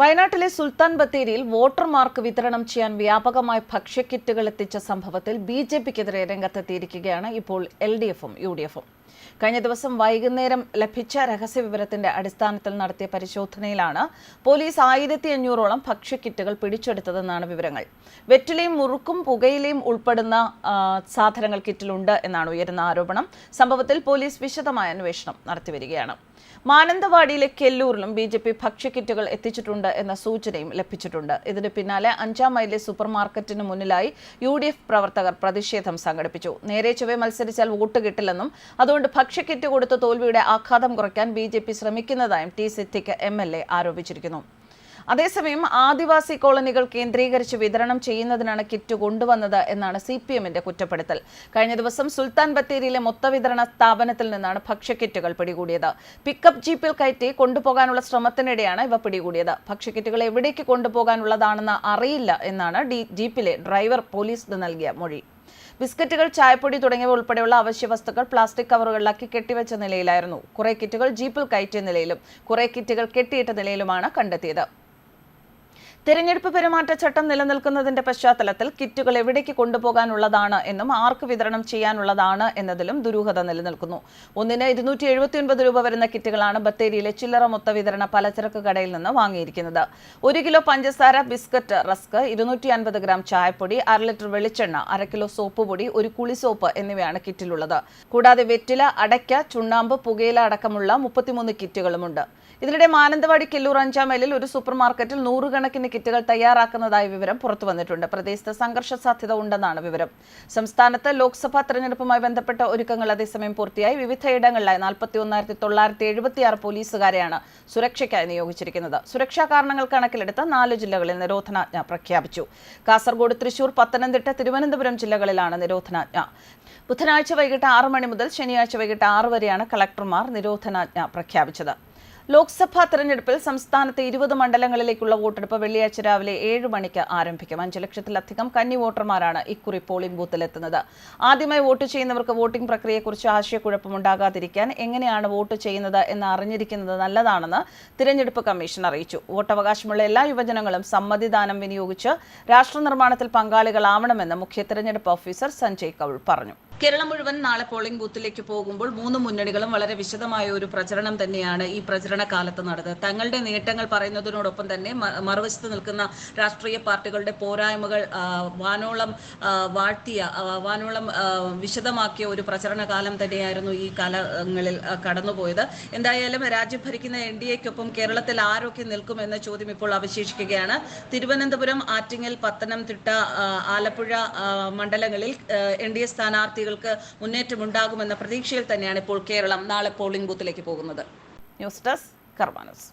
വയനാട്ടിലെ സുൽത്താൻ ബത്തേരിയിൽ വോട്ടർമാർക്ക് വിതരണം ചെയ്യാൻ വ്യാപകമായി ഭക്ഷ്യക്കിറ്റുകൾ എത്തിച്ച സംഭവത്തിൽ ബി ജെ പിക്കെതിരെ രംഗത്തെത്തിയിരിക്കുകയാണ് ഇപ്പോൾ എൽ ഡി എഫും യു ഡി എഫും. കഴിഞ്ഞ ദിവസം വൈകുന്നേരം ലഭിച്ച രഹസ്യവിവരത്തിന്റെ അടിസ്ഥാനത്തിൽ നടത്തിയ പരിശോധനയിലാണ് പോലീസ് ആയിരത്തി അഞ്ഞൂറോളം ഭക്ഷ്യക്കിറ്റുകൾ പിടിച്ചെടുത്തതെന്നാണ് വിവരങ്ങൾ. വെറ്റിലയും മുറുക്കും പുകയിലയും ഉൾപ്പെടുന്ന സാധനങ്ങൾ കിറ്റിലുണ്ട് എന്നാണ് ഉയരുന്ന ആരോപണം. സംഭവത്തിൽ പോലീസ് വിശദമായ അന്വേഷണം നടത്തിവരികയാണ് മാനന്തവാടിയിലെ കെല്ലൂരിലും ബി ജെ പി ഭക്ഷ്യക്കിറ്റുകൾ എത്തിച്ചിട്ടുണ്ട് എന്ന സൂചനയും ലഭിച്ചിട്ടുണ്ട്. ഇതിന് പിന്നാലെ അഞ്ചാം മൈലിലെ സൂപ്പർ മാർക്കറ്റിന് മുന്നിലായി യു പ്രവർത്തകർ പ്രതിഷേധം സംഘടിപ്പിച്ചു. നേരെ ചൊവ്വെ മത്സരിച്ചാൽ വോട്ട് കിട്ടില്ലെന്നും അതുകൊണ്ട് ഭക്ഷ്യക്കിറ്റ് കൊടുത്ത് തോൽവിയുടെ ആഘാതം കുറയ്ക്കാൻ B J P ശ്രമിക്കുന്നതായും T Siddique M L A ആരോപിച്ചിരിക്കുന്നു. അതേസമയം ആദിവാസി കോളനികൾ കേന്ദ്രീകരിച്ച് വിതരണം ചെയ്യുന്നതിനാണ് കിറ്റ് കൊണ്ടുവന്നത് എന്നാണ് സി പി എമ്മിന്റെ കുറ്റപ്പെടുത്തൽ. കഴിഞ്ഞ ദിവസം സുൽത്താൻ ബത്തേരിയിലെ മൊത്തവിതരണ സ്ഥാപനത്തിൽ നിന്നാണ് ഭക്ഷ്യക്കിറ്റുകൾ പിടികൂടിയത്. പിക്കപ്പ് ജീപ്പിൽ കയറ്റി കൊണ്ടുപോകാനുള്ള ശ്രമത്തിനിടെയാണ് ഇവ പിടികൂടിയത്. ഭക്ഷ്യക്കിറ്റുകൾ എവിടേക്ക് കൊണ്ടുപോകാനുള്ളതാണെന്ന് അറിയില്ല എന്നാണ് ജീപ്പിലെ ഡ്രൈവർ പോലീസിന് നൽകിയ മൊഴി. ബിസ്ക്കറ്റുകൾ ചായപ്പൊടി തുടങ്ങിയവ ഉൾപ്പെടെയുള്ള അവശ്യ വസ്തുക്കൾ പ്ലാസ്റ്റിക് കവറുകളിലാക്കി കെട്ടിവെച്ച നിലയിലായിരുന്നു. കുറെ കിറ്റുകൾ ജീപ്പിൽ കയറ്റിയ നിലയിലും കുറെ കിറ്റുകൾ കെട്ടിയിട്ട നിലയിലുമാണ് കണ്ടെത്തിയത്. തിരഞ്ഞെടുപ്പ് പെരുമാറ്റച്ചട്ടം നിലനിൽക്കുന്നതിന്റെ പശ്ചാത്തലത്തിൽ കിറ്റുകൾ എവിടേക്ക് കൊണ്ടുപോകാനുള്ളതാണ് എന്നും ആർക്ക് വിതരണം ചെയ്യാനുള്ളതാണ് എന്നതിലും ദുരൂഹത നിലനിൽക്കുന്നു. ഒന്നിന് ഇരുന്നൂറ്റി എഴുപത്തിയൊൻപത് രൂപ വരുന്ന കിറ്റുകളാണ് ബത്തേരിയിലെ ചില്ലറ മൊത്ത വിതരണ പലചരക്ക് കടയിൽ നിന്ന് വാങ്ങിയിരിക്കുന്നത്. ഒരു കിലോ പഞ്ചസാര ബിസ്ക്കറ്റ് റസ്ക് ഇരുന്നൂറ്റി അൻപത് ഗ്രാം ചായപ്പൊടി അര ലിറ്റർ വെളിച്ചെണ്ണ അര കിലോ സോപ്പ് പൊടി ഒരു കുളി സോപ്പ് എന്നിവയാണ് കിറ്റിലുള്ളത്. കൂടാതെ വെറ്റില അടയ്ക്ക ചുണ്ണാമ്പ് പുകയില അടക്കമുള്ള മുപ്പത്തിമൂന്ന് കിറ്റുകളുമുണ്ട്. ഇതിനിടെ മാനന്തവാടി കെല്ലൂർ അഞ്ചാം മൈലിൽ ഒരു സൂപ്പർ മാർക്കറ്റിൽ നൂറുകണക്കിന് കിറ്റുകൾ തയ്യാറാക്കുന്നതായി വിവരം പുറത്തു വന്നിട്ടുണ്ട്. പ്രദേശത്ത് സംഘർഷ സാധ്യത ഉണ്ടെന്നാണ് വിവരം. സംസ്ഥാനത്ത് ലോക്സഭാ തെരഞ്ഞെടുപ്പുമായി ബന്ധപ്പെട്ട ഒരുക്കങ്ങൾ അതേസമയം പൂർത്തിയായി. വിവിധയിടങ്ങളിലായി നാൽപ്പത്തി ഒന്നായിരത്തി തൊള്ളായിരത്തി എഴുപത്തിയാറ് പോലീസുകാരെയാണ് സുരക്ഷയ്ക്കായി നിയോഗിച്ചിരിക്കുന്നത്. സുരക്ഷാ കാരണങ്ങൾ കണക്കിലെടുത്ത് നാല് ജില്ലകളിൽ നിരോധനാജ്ഞ പ്രഖ്യാപിച്ചു. കാസർഗോഡ് തൃശൂർ പത്തനംതിട്ട തിരുവനന്തപുരം ജില്ലകളിലാണ് നിരോധനാജ്ഞ. ബുധനാഴ്ച വൈകിട്ട് ആറ് മണി മുതൽ ശനിയാഴ്ച വൈകിട്ട് ആറ് വരെയാണ് കളക്ടർമാർ നിരോധനാജ്ഞ പ്രഖ്യാപിച്ചത്. ലോക്സഭാ തെരഞ്ഞെടുപ്പിൽ സംസ്ഥാനത്തെ ഇരുപത് മണ്ഡലങ്ങളിലേക്കുള്ള വോട്ടെടുപ്പ് വെള്ളിയാഴ്ച രാവിലെ ഏഴ് മണിക്ക് ആരംഭിക്കും. അഞ്ച് ലക്ഷത്തിലധികം കന്നി വോട്ടർമാരാണ് ഇക്കുറി പോളിംഗ് ബൂത്തിലെത്തുന്നത്. ആദ്യമായി വോട്ട് ചെയ്യുന്നവർക്ക് വോട്ടിംഗ് പ്രക്രിയയെക്കുറിച്ച് ആശയക്കുഴപ്പമുണ്ടാകാതിരിക്കാൻ എങ്ങനെയാണ് വോട്ട് ചെയ്യുന്നത് എന്ന് അറിഞ്ഞിരിക്കുന്നത് നല്ലതാണെന്ന് തിരഞ്ഞെടുപ്പ് കമ്മീഷൻ അറിയിച്ചു. വോട്ടവകാശമുള്ള എല്ലാ യുവജനങ്ങളും സമ്മതിദാനം വിനിയോഗിച്ച് രാഷ്ട്രനിർമ്മാണത്തിൽ പങ്കാളികളാവണമെന്ന് മുഖ്യ തിരഞ്ഞെടുപ്പ് ഓഫീസർ സഞ്ജയ് കൗൾ പറഞ്ഞു. കേരളം മുഴുവൻ നാളെ പോളിംഗ് ബൂത്തിലേക്ക് പോകുമ്പോൾ മൂന്ന് മുന്നണികളും വളരെ വിശദമായ ഒരു പ്രചരണം തന്നെയാണ് ഈ പ്രചരണ കാലത്ത് നടന്നത്. തങ്ങളുടെ നേട്ടങ്ങൾ പറയുന്നതിനോടൊപ്പം തന്നെ മറുവശത്ത് നിൽക്കുന്ന രാഷ്ട്രീയ പാർട്ടികളുടെ പോരായ്മകൾ വാനോളം വാഴ്ത്തിയ വാനോളം വിശദമാക്കിയ ഒരു പ്രചരണ കാലം തന്നെയായിരുന്നു ഈ കാലങ്ങളിൽ കടന്നുപോയത്. എന്തായാലും രാജ്യം ഭരിക്കുന്ന എൻ ഡി എക്കൊപ്പം കേരളത്തിൽ ആരൊക്കെ നിൽക്കും എന്ന ചോദ്യം ഇപ്പോൾ അവശേഷിക്കുകയാണ്. തിരുവനന്തപുരം ആറ്റിങ്ങൽ പത്തനംതിട്ട ആലപ്പുഴ മണ്ഡലങ്ങളിൽ എൻ ഡി എ സ്ഥാനാർത്ഥികൾക്ക് മുന്നേറ്റമുണ്ടാകുമെന്ന പ്രതീക്ഷയിൽ തന്നെയാണ് ഇപ്പോൾ കേരളം. നാളെ പോളിംഗ് ബൂത്തിലേക്ക് പോകുന്നത്. News desk കർമാനസ്